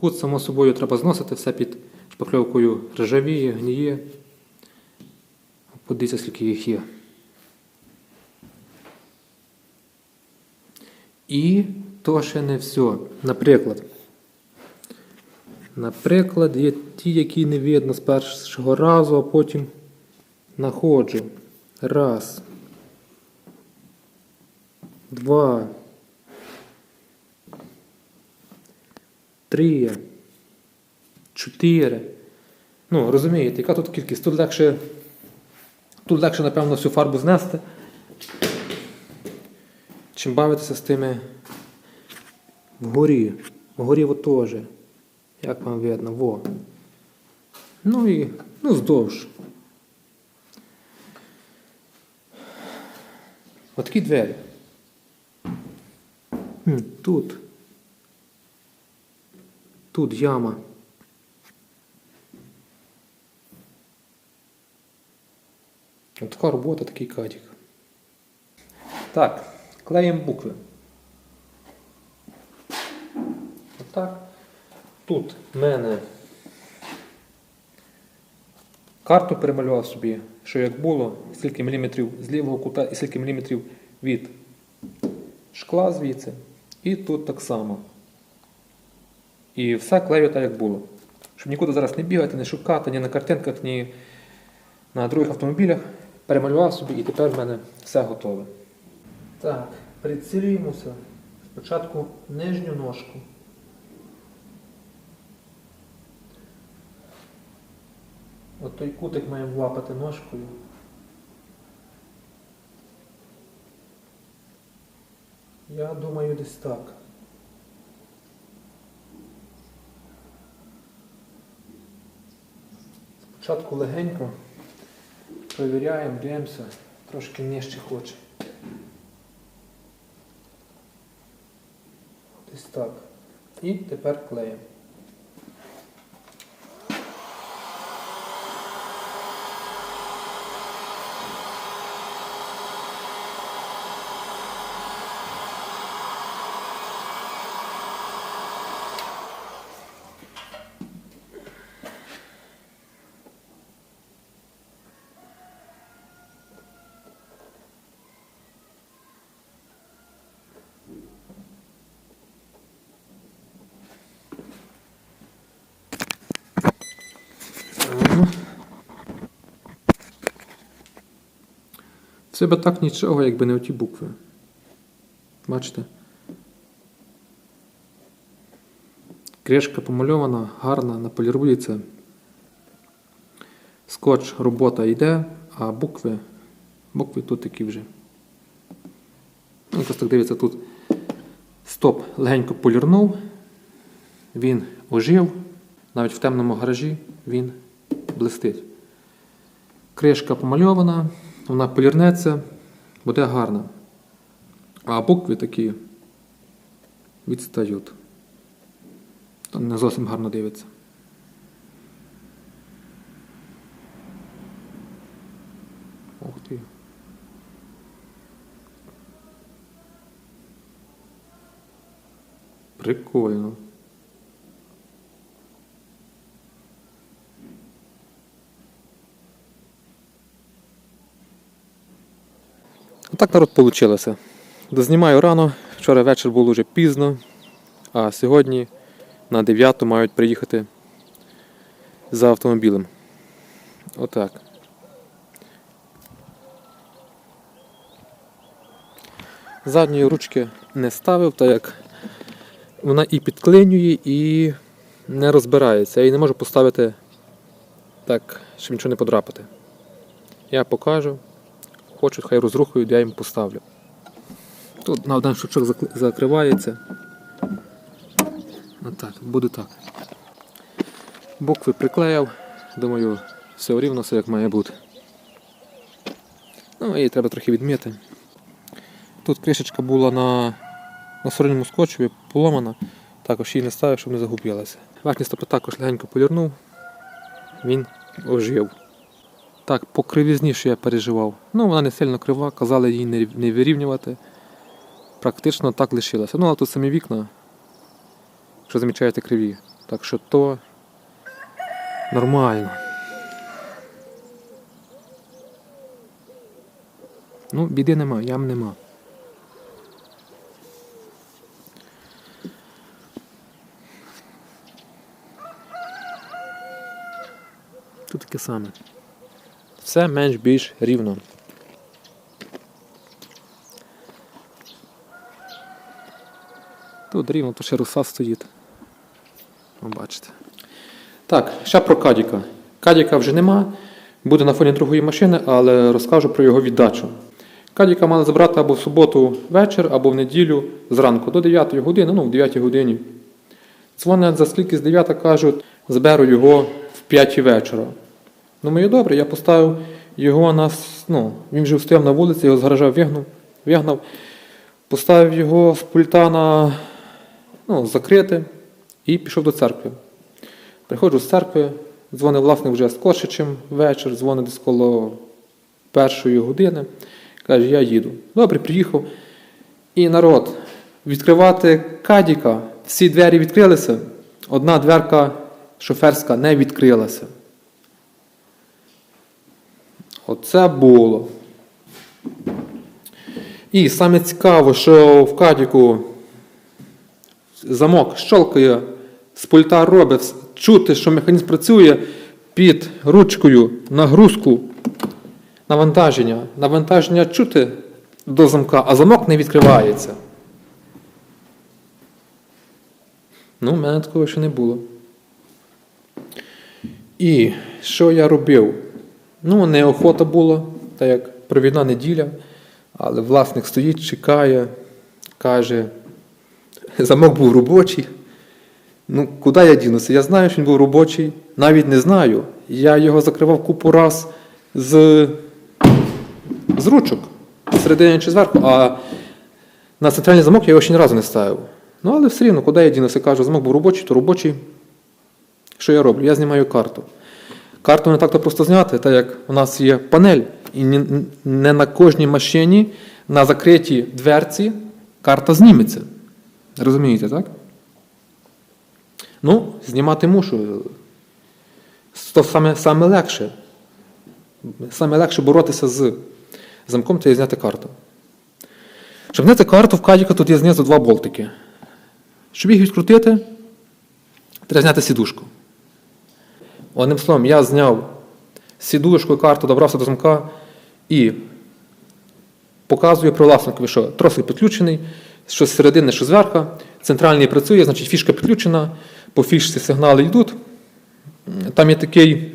Кут, само собою, треба зносити все під шпакльовкою ржавіє, гніє. Подивіться, скільки їх є. І то ще не все. Наприклад. Наприклад, є ті, які не видно з першого разу, а потім знаходжу. Раз. Два. Три. Чотири. Ну, розумієте, яка тут кількість? Тут легше, тут легше, напевно, всю фарбу знести. Чим бавитися з тими вгорі. Вгорі от теж. Як вам видно, во. Ну і ну, здовж. Отакі двері. Тут. Тут яма. От така робота, такий катік. Так, клеїмо букви. Отак. Тут в мене карту перемалював собі, що як було, скільки міліметрів з лівого кута і скільки міліметрів від шкла звідси. І тут так само. І все клею так, як було. Щоб нікуди зараз не бігати, не шукати, ні на картинках, ні на других автомобілях. Перемалював собі і тепер в мене все готове. Так, прицілюємося. Спочатку нижню ножку. От той кутик маємо влапати ножкою. Я думаю, десь так. Спочатку легенько перевіряємо, дивимося, трошки нижче хоче. Десь так. І тепер клеїмо. Це би так нічого, якби не оті букви. Бачите? Кришка помальована, гарна, наполірується. Скотч, робота йде, а букви, букви тут такі вже. Якось так дивиться, тут стоп легенько полірнув, він ожив, навіть в темному гаражі він блистить. Кришка помальована, вона полірнеться, буде гарна. А букви такі відстають. Там не зовсім гарно дивиться. Ух ти. Прикольно. Так народ вийшло. Дознімаю рано, вчора вечір було вже пізно, а сьогодні на 9 мають приїхати за автомобілем. Отак. Задньої ручки не ставив, так як вона і підклинює, і не розбирається. Я її не можу поставити так, щоб нічого не подрапати. Я покажу. Хочуть, хай розрухають, я їм поставлю. Тут на один закли- закривається. Отак, буде так. Букви приклеїв. Думаю, все рівно, все як має бути. Ну, її треба трохи відмити. Тут кришечка була на, на сторонньому скотчеві поломана. Також її не ставив, щоб не загубилася. Верхній стопи також легенько полірнув. Він ожив. Так, по кривізні, що я переживав. Ну, вона не сильно крива, казали її не, вирівнювати. Практично так лишилося. Ну, але тут самі вікна, якщо замічаєте криві. Так що то нормально. Ну, біди нема, ям нема. Тут таке саме. Все менш-більш рівно. Тут рівно, то ще руса стоїть. Ви бачите. Так, ще про Кадіка. Кадіка вже нема, буде на фоні другої машини, але розкажу про його віддачу. Кадіка мали забрати або в суботу вечір, або в неділю зранку до 9 години, ну в 9 годині. Дзвонять за скільки з 9 кажуть, заберу його в 5 вечора. Думаю, добре, я поставив його на. Ну, він вже стояв на вулиці, його з гаража вигнав, вигнав. Поставив його з пульта на ну, закрити і пішов до церкви. Приходжу з церкви, дзвонив власник вже скорше, чим вечір, дзвонить десь коло першої години. Каже, я їду. Добре, приїхав. І народ, відкривати кадіка, всі двері відкрилися, одна дверка шоферська не відкрилася. Оце було. І саме цікаво, що в кадіку замок щолкає, з пульта робить, чути, що механізм працює під ручкою нагрузку навантаження. Навантаження чути до замка, а замок не відкривається. Ну, в мене такого ще не було. І що я робив? Ну, неохота була, так як провідна неділя, але власник стоїть, чекає, каже, замок був робочий. Ну, куди я дінуся? Я знаю, що він був робочий, навіть не знаю. Я його закривав купу раз з, з ручок, середини чи зверху, а на центральний замок я його ще ні разу не ставив. Ну, але все рівно, куди я дінуся? Кажу, замок був робочий, то робочий. Що я роблю? Я знімаю карту. Карту не так-то просто зняти, так як у нас є панель, і не, на кожній машині на закритій дверці карта зніметься. Розумієте, так? Ну, знімати мушу. То саме, саме легше. Саме легше боротися з замком, це зняти карту. Щоб зняти карту, в кадіка тут є знизу два болтики. Щоб їх відкрутити, треба зняти сідушку. Одним словом, я зняв сідушку карту, добрався до замка і показую провласникові, що тросик підключений, що з середини, що зверху. Центральний працює, значить фішка підключена, по фішці сигнали йдуть. Там є такий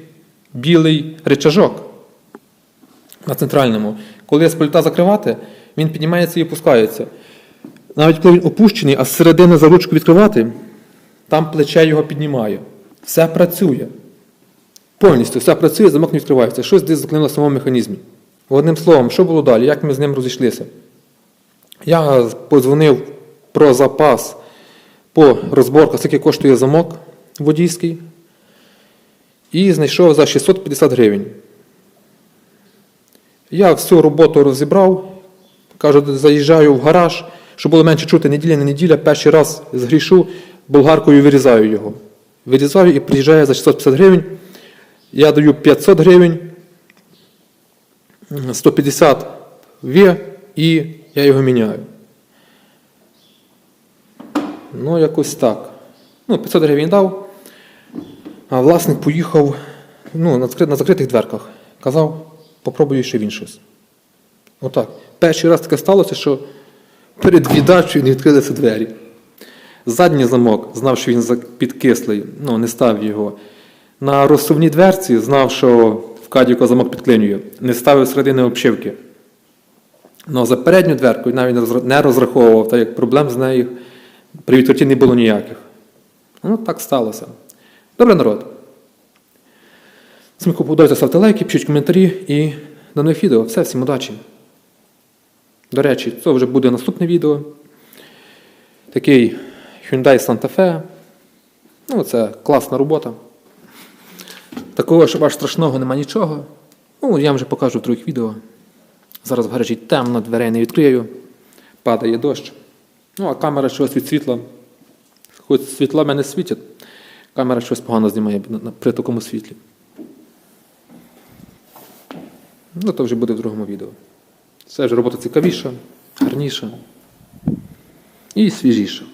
білий речажок на центральному. Коли з пульта закривати, він піднімається і опускається. Навіть коли він опущений, а з середини за ручку відкривати, там плече його піднімає. Все працює. Повністю все працює, замок не відкривається. Щось десь заклинило в самому механізмі. Одним словом, що було далі? Як ми з ним розійшлися? Я подзвонив про запас по розборках, скільки коштує замок водійський, і знайшов за 650 гривень. Я всю роботу розібрав, кажу, заїжджаю в гараж, щоб було менше чути неділя не неділя, перший раз згрішу, болгаркою вирізаю його. Вирізаю і приїжджає за 650 гривень. Я даю 500 гривень, 150 вє, і я його міняю. Ну, якось так. Ну, 500 гривень дав, а власник поїхав ну, на, закритих дверках. Казав, попробую ще він щось. Отак. Перший раз таке сталося, що перед віддачею не відкрилися двері. Задній замок знав, що він підкислий, ну, не став його. На розсувній дверці знав, що в кадіко замок підклинює, не ставив середини обшивки. Ну, за передню дверку навіть не розраховував, так як проблем з нею при відкритті не було ніяких. Ну, так сталося. Добре, народ. Сміху подобається, ставте лайки, пишіть коментарі і до нових відео. Все, всім удачі. До речі, це вже буде наступне відео. Такий Hyundai Santa Fe. Ну, це класна робота. Такого, щоб аж страшного нема нічого. Ну, я вам вже покажу в других відео. Зараз в гаражі темно, дверей не відкрию, падає дощ. Ну, а камера щось від світла. Хоч світла мене світять. камера щось погано знімає при такому світлі. Ну, то вже буде в другому відео. Це вже робота цікавіша, гарніша і свіжіша.